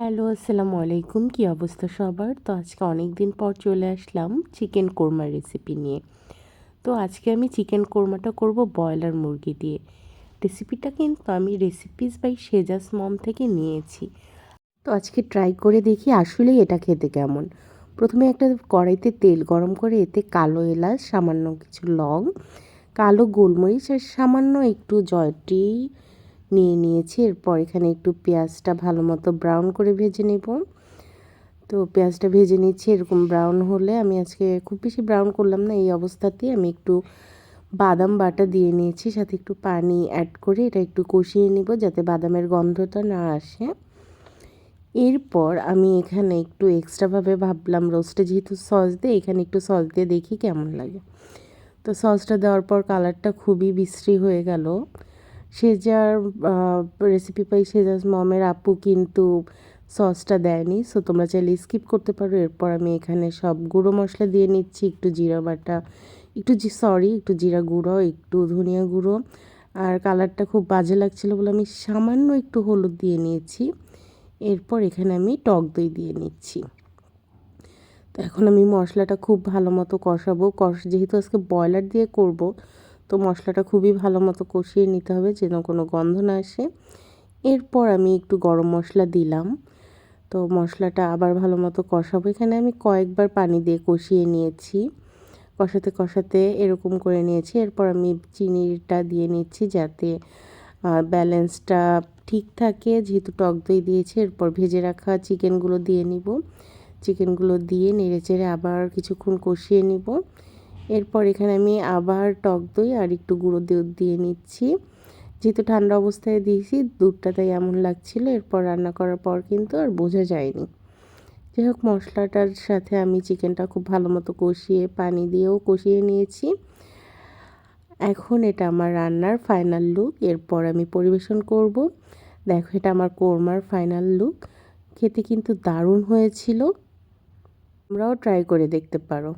Hello আসসালামু আলাইকুম কী অবস্থা সবার? তো আজকে অনেক দিন পর চলে আসলাম চিকেন কোরমার রেসিপি নিয়ে। তো আজকে আমি চিকেন কোরমাটা করব ব্রয়লার মুরগি দিয়ে। রেসিপিটা কিন্তু আমি রেসিপিস বাই সেজাস মম থেকে নিয়েছি। তো আজকে ট্রাই করে দেখি আসলেই এটা খেতে কেমন। প্রথমে একটা কড়াইতে তেল গরম করে, এতে কালো এলাচ, সামান্য কিছু লং, কালো গোলমরিচ আর সামান্য একটু জয়টি নিয়ে নিয়েছি। এরপর এখানে একটু পেঁয়াজটা ভালো মতো ব্রাউন করে ভেজে নেব। তো পেঁয়াজটা ভেজে নিচ্ছি, এরকম ব্রাউন হলে আমি আজকে খুব বেশি ব্রাউন করলাম না, এই অবস্থাতেই আমি একটু বাদাম বাটা দিয়ে নিয়েছি, সাথে একটু পানি অ্যাড করে এটা একটু কষিয়ে নিব যাতে বাদামের গন্ধটা না আসে। এরপর আমি এখানে একটু এক্সট্রাভাবে ভাবলাম রোস্টে যেহেতু সস দিয়ে, এখানে একটু সস দিয়ে দেখি কেমন লাগে। তো সসটা দেওয়ার পর কালারটা খুবই বিশ্রী হয়ে গেল। সেজার রেসিপি পাই সেজার মমের আপু কিন্তু সসটা দেয়নি সো তোমরা চাইলে স্কিপ করতে পারো। এরপর আমি এখানে সব গুঁড়ো মশলা দিয়ে নিচ্ছি, একটু জিরা বাটা, একটু জি সরি একটু জিরা গুঁড়ো, একটু ধনিয়া গুঁড়ো। আর কালারটা খুব বাজে লাগছিল বলে আমি সামান্য একটু হলুদ দিয়ে নিয়েছি। এরপর এখানে আমি টক দই দিয়ে নিচ্ছি। তো এখন আমি মশলাটা খুব ভালো মতো কষাবো। কষ, যেহেতু আজকে ব্রয়লার দিয়ে করব তো মশলাটা খুবই ভালো মতো কষিয়ে নিতে হবে যেন কোনো গন্ধ না আসে। এরপর আমি একটু গরম মশলা দিলাম। তো মশলাটা আবার ভালো মতো কষাবো। এখানে আমি কয়েকবার পানি দিয়ে কষিয়ে নিয়েছি। কষাতে কষাতে এরকম করে নিয়েছি। এরপর আমি চিনিটা দিয়ে নিচ্ছি যাতে ব্যালেন্সটা ঠিক থাকে। যেহেতু টক দই দিয়েছি, এরপর ভেজে রাখা চিকেনগুলো দিয়ে নিব। চিকেনগুলো দিয়ে নেড়ে চেড়ে আবার কিছুক্ষণ কষিয়ে নিব। এরপর এখানে আমি আবার টক দই আর একটু গুঁড়ো দুধ দিয়ে নিচ্ছি। যেহেতু ঠান্ডা অবস্থায় দিয়েছি, দুধটা তাই এমন লাগছিল। এরপর রান্না করার পর কিন্তু আর বোঝা যায়নি। যাই হোক, মশলাটার সাথে আমি চিকেনটা খুব ভালো মতো কষিয়ে, পানি দিয়েও কষিয়ে নিয়েছি। এখন এটা আমার রান্নার ফাইনাল লুক এরপর আমি পরিবেশন করব। দেখো, এটা আমার কোরমার ফাইনাল লুক খেতে কিন্তু দারুণ হয়েছিল। তোমরাও ট্রাই করে দেখতে পারো।